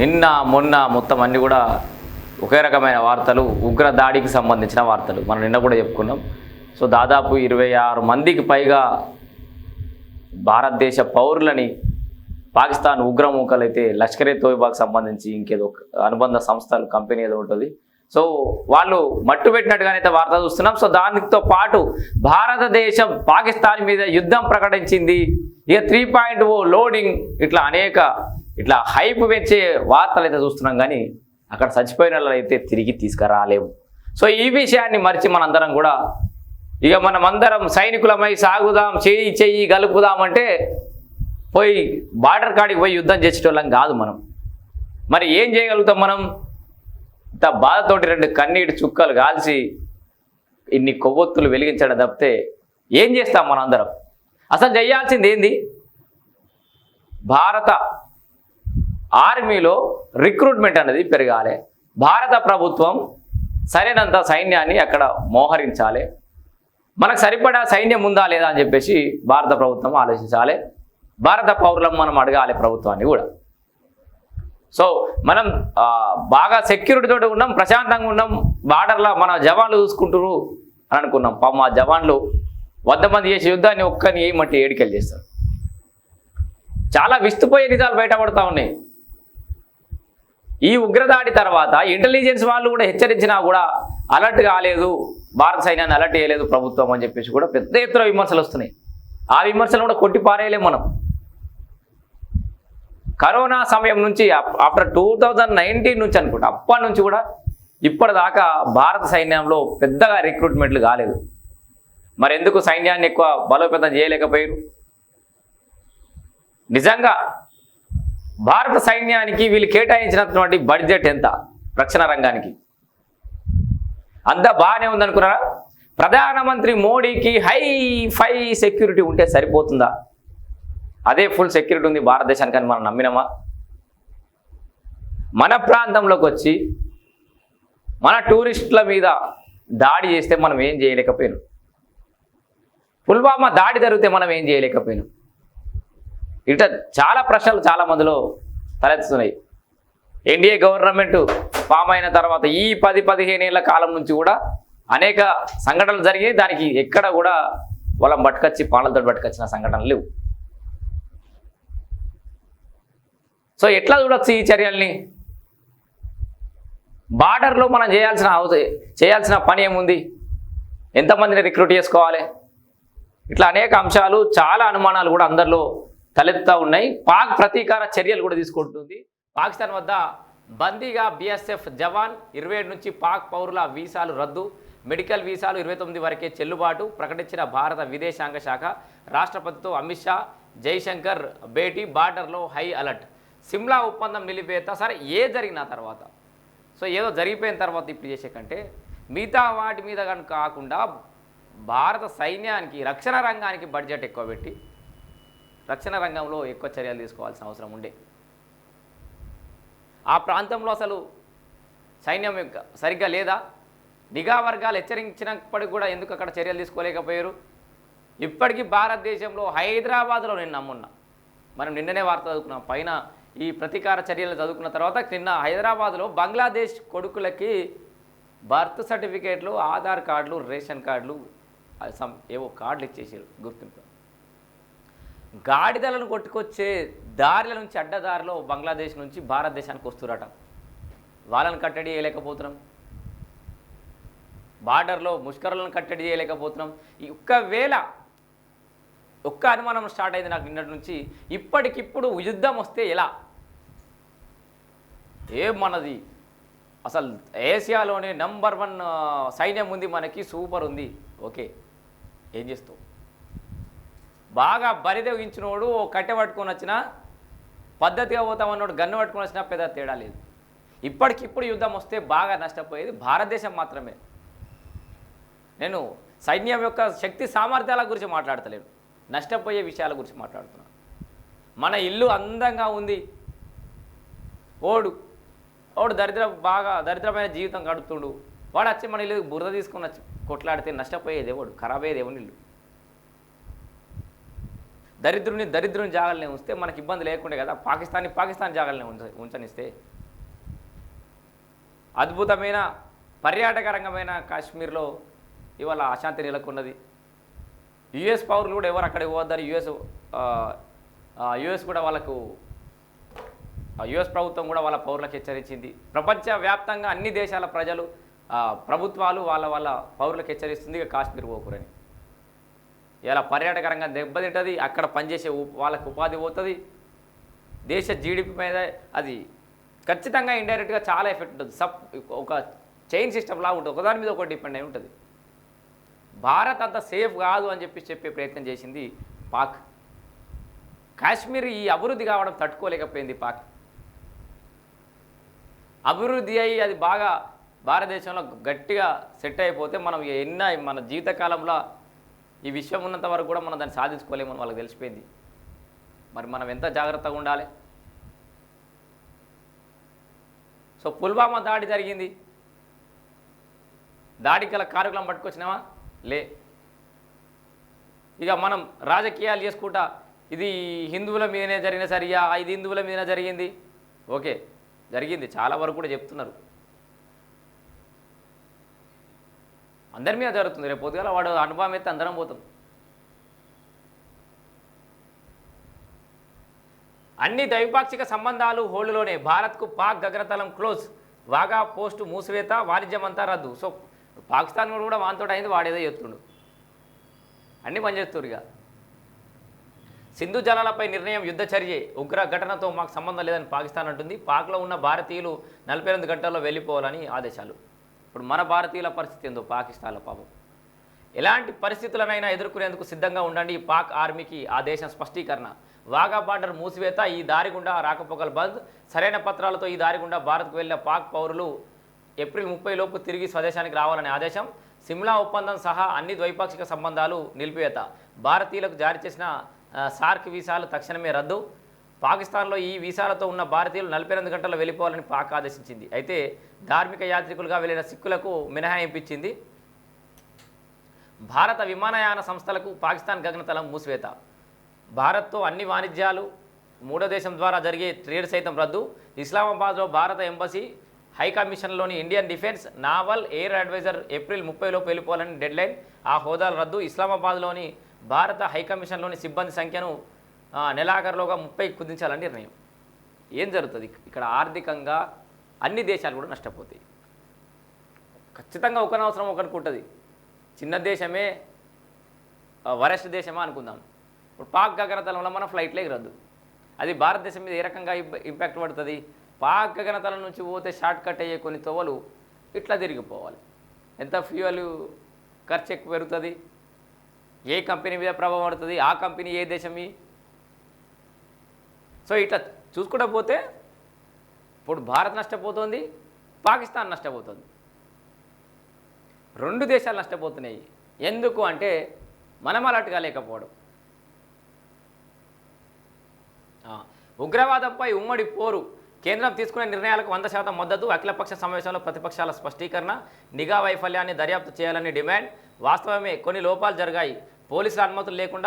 నిన్న మొన్న మొత్తం అన్ని కూడా ఒకే రకమైన వార్తలు ఉగ్ర దాడికి సంబంధించిన వార్తలు. మనం నిన్న కూడా చెప్పుకున్నాం. సో దాదాపు ఇరవై ఆరు మందికి పైగా భారతదేశ పౌరులని పాకిస్తాన్ ఉగ్రమూకలైతే లష్కరే తోయిబాకి సంబంధించి ఇంకేదో ఒక అనుబంధ సంస్థలు కంపెనీ ఏదో ఉంటుంది. సో వాళ్ళు మట్టు పెట్టినట్టుగానైతే వార్త చూస్తున్నాం. సో దానితో పాటు భారతదేశం పాకిస్తాన్ మీద యుద్ధం ప్రకటించింది. ఇక త్రీ పాయింట్ ఓ లోడింగ్ ఇట్లా అనేక ఇట్లా హైప్ పెంచే వార్తలు అయితే చూస్తున్నాం కానీ అక్కడ చచ్చిపోయిన అయితే తిరిగి తీసుకురాలేము సో ఈ విషయాన్ని మరిచి మనందరం కూడా ఇక మనం అందరం సైనికులమై సాగుదాం చెయ్యి చెయ్యి గలుపుదామంటే పోయి బార్డర్ కాడికి పోయి యుద్ధం చేసేటోళ్ళం కాదు మనం. మరి ఏం చేయగలుగుతాం మనం? ఇంత బాధతోటి రెండు కన్నీటి చుక్కలు కాల్చి ఇన్ని కొవ్వొత్తులు వెలిగించడం తప్పితే ఏం చేస్తాం మనందరం? అసలు చేయాల్సింది ఏంది? భారత ఆర్మీలో రిక్రూట్మెంట్ అనేది పెరగాలి. భారత ప్రభుత్వం సరైనంత సైన్యాన్ని అక్కడ మోహరించాలి. మనకు సరిపడా సైన్యం ఉందా లేదా అని చెప్పేసి భారత ప్రభుత్వం ఆలోచించాలి. భారత పౌరులను మనం అడగాలి ప్రభుత్వాన్ని కూడా. సో మనం బాగా సెక్యూరిటీతో ఉన్నాం ప్రశాంతంగా ఉన్నాం బార్డర్లో మన జవాన్లు చూసుకుంటారు అని అనుకున్నాం. పాపం ఆ జవాన్లు వంద మంది చేసే యుద్ధాన్ని ఒక్కని ఏమంటే ఏడికెళ్ళి చేస్తారు. చాలా విస్తుపోయే నిజాలు బయటపడతా ఉన్నాయి. ఈ ఉగ్రదాడి తర్వాత ఇంటెలిజెన్స్ వాళ్ళు కూడా హెచ్చరించినా కూడా అలర్ట్ కాలేదు. భారత సైన్యాన్ని అలర్ట్ చేయలేదు ప్రభుత్వం అని చెప్పేసి కూడా పెద్ద ఎత్తున విమర్శలు వస్తున్నాయి. ఆ విమర్శలు కూడా కొట్టి పారేయలేము మనం. కరోనా సమయం నుంచి ఆఫ్టర్ టూ థౌజండ్ నైన్టీన్ నుంచి అనుకుంటా అప్పటి నుంచి కూడా ఇప్పటిదాకా భారత సైన్యంలో పెద్దగా రిక్రూట్మెంట్లు కాలేదు. మరి ఎందుకు సైన్యాన్ని ఎక్కువ బలోపేతం చేయలేకపోయారు? నిజంగా భారత సైన్యానికి వీళ్ళు కేటాయించినటువంటి బడ్జెట్ ఎంత? రక్షణ రంగానికి. అంతా బాగానే ఉందనుకున్నారా? ప్రధానమంత్రి మోడీకి హై ఫై సెక్యూరిటీ ఉంటే సరిపోతుందా? అదే ఫుల్ సెక్యూరిటీ ఉంది భారతదేశానికి అని మనం నమ్మినామా? మన ప్రాంతంలోకి వచ్చి మన టూరిస్టుల మీద దాడి చేస్తే మనం ఏం చేయలేకపోయినాం. పుల్వామా దాడి జరిగితే మనం ఏం చేయలేకపోయినాం. ఇట చాలా ప్రశ్నలు చాలా మందిలో తలెత్తుతున్నాయి. ఎన్డీఏ గవర్నమెంట్ ఫామ్ అయిన తర్వాత ఈ పది పదిహేను ఏళ్ళ కాలం నుంచి కూడా అనేక సంఘటనలు జరిగాయి దానికి ఎక్కడ కూడా వాళ్ళని పట్టుకొచ్చి పాలతో పట్టుకొచ్చిన సంఘటనలు లేవు. సో ఎట్లా చూడొచ్చు ఈ చర్యల్ని? బార్డర్లో మనం చేయాల్సిన చేయాల్సిన పని ఏముంది? ఎంతమందిని రిక్రూట్ చేసుకోవాలి? ఇట్లా అనేక అంశాలు చాలా అనుమానాలు కూడా అందరిలో తలెత్తా ఉన్నాయి. పాక్ ప్రతీకార చర్యలు కూడా తీసుకుంటుంది. పాకిస్తాన్ వద్ద బందీగా బీఎస్ఎఫ్ జవాన్ ఇరవై ఏడు నుంచి పాక్ పౌరుల వీసాలు రద్దు. మెడికల్ వీసాలు ఇరవై తొమ్మిది వరకే చెల్లుబాటు. ప్రకటించిన భారత విదేశాంగ శాఖ రాష్ట్రపతితో అమిత్ షా జైశంకర్ భేటీ బార్డర్లో హై అలర్ట్. సిమ్లా ఒప్పందం నిలిపేత సరే ఏ జరిగిన తర్వాత? సో ఏదో జరిగిపోయిన తర్వాత ఇప్పుడు చేసే కంటే మిగతా వాటి మీద కనుక కాకుండా భారత సైన్యానికి రక్షణ రంగానికి బడ్జెట్ ఎక్కువ పెట్టి రక్షణ రంగంలో ఎక్కువ చర్యలు తీసుకోవాల్సిన అవసరం ఉండే. ఆ ప్రాంతంలో అసలు సైన్యం యొక్క సరిగ్గా లేదా? నిఘా వర్గాలు హెచ్చరించినప్పటికీ కూడా ఎందుకు అక్కడ చర్యలు తీసుకోలేకపోయారు? ఇప్పటికీ భారతదేశంలో హైదరాబాద్లో నేను నమ్మున్నా మనం నిన్ననే వార్త చదువుకున్నాం పైన ఈ ప్రతీకార చర్యలు చదువుకున్న తర్వాత నిన్న హైదరాబాద్లో బంగ్లాదేశ్ కొడుకులకి బర్త్ సర్టిఫికేట్లు ఆధార్ కార్డులు రేషన్ కార్డులు సమ్ ఏవో కార్డులు ఇచ్చేసారు గుర్తింపు. గాడిదలను కొట్టుకొచ్చే దారిల నుంచి అడ్డదారిలో బంగ్లాదేశ్ నుంచి భారతదేశానికి వస్తురట వాళ్ళని కట్టడి చేయలేకపోతున్నాం. బార్డర్లో ముష్కరులను కట్టడి చేయలేకపోతున్నాం. ఈ ఒక్కవేళ ఒక్క అనుమానం స్టార్ట్ అయింది నాకు నిన్నటి నుంచి. ఇప్పటికిప్పుడు యుద్ధం వస్తే ఎలా? ఏం మనది అసలు ఏషియాలోనే నంబర్ వన్ సైన్యం ఉంది మనకి సూపర్ ఉంది. ఓకే ఏం చేస్తావు? బాగా బరిదెగించినోడు ఓ కట్టె పట్టుకొని వచ్చిన పద్ధతిగా పోతామన్నోడు గన్ను పట్టుకొని వచ్చినా పెద్ద తేడా లేదు. ఇప్పటికిప్పుడు యుద్ధం వస్తే బాగా నష్టపోయేది భారతదేశం మాత్రమే. నేను సైన్యం యొక్క శక్తి సామర్థ్యాల గురించి మాట్లాడతలేను. నష్టపోయే విషయాల గురించి మాట్లాడుతున్నాను మన ఇల్లు అందంగా ఉంది. ఓడు ఓడు దరిద్ర బాగా దరిద్రమైన జీవితం గడుపుతుడు. వాడు వచ్చి మన ఇల్లు బురద తీసుకొని వచ్చి కొట్లాడితే నష్టపోయేది ఎవడు? ఖరాబ్ అయ్యేది ఇల్లు? దరిద్రుని దరిద్రుని జాగాలనే ఉంచితే మనకి ఇబ్బంది లేకుండే కదా. పాకిస్తాన్ని పాకిస్తాన్ జాగాలనే ఉంచ ఉంచనిస్తే. అద్భుతమైన పర్యాటక రంగమైన కాశ్మీర్లో ఇవాళ అశాంతి నెలకొన్నది. యుఎస్ పౌరులు కూడా ఎవరు అక్కడికి పోవద్దని యుఎస్ యుఎస్ కూడా వాళ్ళకు యుఎస్ ప్రభుత్వం కూడా వాళ్ళ పౌరులకు హెచ్చరించింది. ప్రపంచవ్యాప్తంగా అన్ని దేశాల ప్రజలు ప్రభుత్వాలు వాళ్ళ వాళ్ళ పౌరులకు హెచ్చరిస్తుంది ఇక కాశ్మీర్ పోకురని ఇలా పర్యాటక రంగం దెబ్బతింటుంది అక్కడ పనిచేసే వాళ్ళకు ఉపాధి పోతుంది. దేశ జీడిపి మీద అది ఖచ్చితంగా ఇండైరెక్ట్గా చాలా ఎఫెక్ట్ ఉంటుంది. సబ్ ఒక చైన్ సిస్టమ్ లాగా ఉంటుంది. ఒకదాని మీద ఒకటి డిపెండ్ అయి ఉంటుంది. భారత్ అంత సేఫ్ కాదు అని చెప్పి చెప్పే ప్రయత్నం చేసింది పాక్. కాశ్మీర్ ఈ అభివృద్ధి కావడం తట్టుకోలేకపోయింది పాక్. అభివృద్ధి అయ్యి అది బాగా భారతదేశంలో గట్టిగా సెట్ అయిపోతే మనం ఎన్న మన జీవితకాలంలో ఈ విషయం ఉన్నంత వరకు కూడా మనం దాన్ని సాధించుకోలేమని వాళ్ళకి తెలిసిపోయింది. మరి మనం ఎంత జాగ్రత్తగా ఉండాలి? సో పుల్వామా దాడి జరిగింది. దాడికి గల కారకులను పట్టుకొచ్చినావా? లే. ఇక మనం రాజకీయాలు చేసుకుంటా ఇది హిందువుల మీదనే జరిగిన సరియా ఇది హిందువుల మీదనే జరిగింది. ఓకే జరిగింది. చాలా వరకు కూడా చెప్తున్నారు. అందరి మీద జరుగుతుంది. రేపు పొద్దుగాల వాడు అనుభవం అయితే అందరం పోతాం. అన్ని ద్వైపాక్షిక సంబంధాలు హోల్డ్లోనే. భారత్కు పాక్ గగనతలం క్లోజ్. వాగా పోస్టు మూసివేత వాణిజ్యం అంతా రద్దు. సో పాకిస్తాన్ కూడా వానితోటి అయింది వాడేదో చెప్తుండు. అన్నీ పనిచేస్తారు ఇక. సింధు జలాలపై నిర్ణయం యుద్ధ చర్యే. ఉగ్ర ఘటనతో మాకు సంబంధం లేదని పాకిస్తాన్ అంటుంది. పాక్లో ఉన్న భారతీయులు నలభై గంటల్లో వెళ్ళిపోవాలని ఆదేశాలు. ఇప్పుడు మన భారతీయుల పరిస్థితి ఏందో పాకిస్తాన్లో పాపం. ఎలాంటి పరిస్థితులనైనా ఎదుర్కొనేందుకు సిద్ధంగా ఉండండి. పాక్ ఆర్మీకి ఆ దేశం స్పష్టీకరణ. వాగా బార్డర్ మూసివేత ఈ దారి గుండా రాకపోకలు బంద్. సరైన పత్రాలతో ఈ దారి గుండా భారత్కు వెళ్ళిన పాక్ పౌరులు ఏప్రిల్ ముప్పై లోపు తిరిగి స్వదేశానికి రావాలనే ఆదేశం. సిమ్లా ఒప్పందం సహా అన్ని ద్వైపాక్షిక సంబంధాలు నిలిపివేత. భారతీయులకు జారీ చేసిన సార్క్ వీసాలు తక్షణమే రద్దు. పాకిస్తాన్లో ఈ వీసాలతో ఉన్న భారతీయులు నలభై ఎనిమిది గంటల్లో వెళ్ళిపోవాలని పాక్ ఆదేశించింది. అయితే ధార్మిక యాత్రికులుగా వెళ్ళిన సిక్కులకు మినహాయింపించింది భారత విమానయాన సంస్థలకు పాకిస్తాన్ గగనతలం మూసివేత. భారత్తో అన్ని వాణిజ్యాలు మూడో దేశం ద్వారా జరిగే ట్రేడ్ సైతం రద్దు. ఇస్లామాబాద్లో భారత embassy high కమిషన్లోని Indian defence naval air adviser April ముప్పైలోపు వెళ్ళిపోవాలని డెడ్లైన్. ఆ హోదాలు రద్దు. ఇస్లామాబాద్లోని భారత హై కమిషన్లోని సిబ్బంది సంఖ్యను నెలాఖరులోగా ముప్పై కుదించాలని నిర్ణయం. ఏం జరుగుతుంది? ఇక్కడ ఆర్థికంగా అన్ని దేశాలు కూడా నష్టపోతాయి. ఖచ్చితంగా ఒకనవసరం ఒకరికి ఉంటుంది. చిన్న దేశమే వరెస్ట్ దేశమా అనుకుందాం. ఇప్పుడు పాక్ గగనతలంలో మన ఫ్లైట్లే రద్దు. అది భారతదేశం మీద ఏ రకంగా ఇంపాక్ట్ పడుతుంది? పాక్ గగనతలం నుంచి పోతే షార్ట్ కట్ అయ్యే కొన్ని తోవలు ఇట్లా తిరిగిపోవాలి. ఎంత ఫ్యూయల్ ఖర్చు ఎక్కువ పెరుగుతుంది? ఏ కంపెనీ మీద ప్రభావం పడుతుంది? ఆ కంపెనీ ఏ దేశం సో ఇట్లా చూసుకుంటూ పోతే ఇప్పుడు భారత్ నష్టపోతుంది పాకిస్తాన్ నష్టపోతుంది. రెండు దేశాలు నష్టపోతున్నాయి. ఎందుకు అంటే మనం అలర్ట్గా లేకపోవడం. ఉగ్రవాదంపై ఉమ్మడి పోరు. కేంద్రం తీసుకునే నిర్ణయాలకు వంద శాతం మద్దతు అఖిలపక్ష సమావేశంలో ప్రతిపక్షాల స్పష్టీకరణ నిఘా వైఫల్యాన్ని దర్యాప్తు చేయాలని డిమాండ్. వాస్తవమే కొన్ని లోపాలు జరిగాయి. పోలీసుల అనుమతులు లేకుండా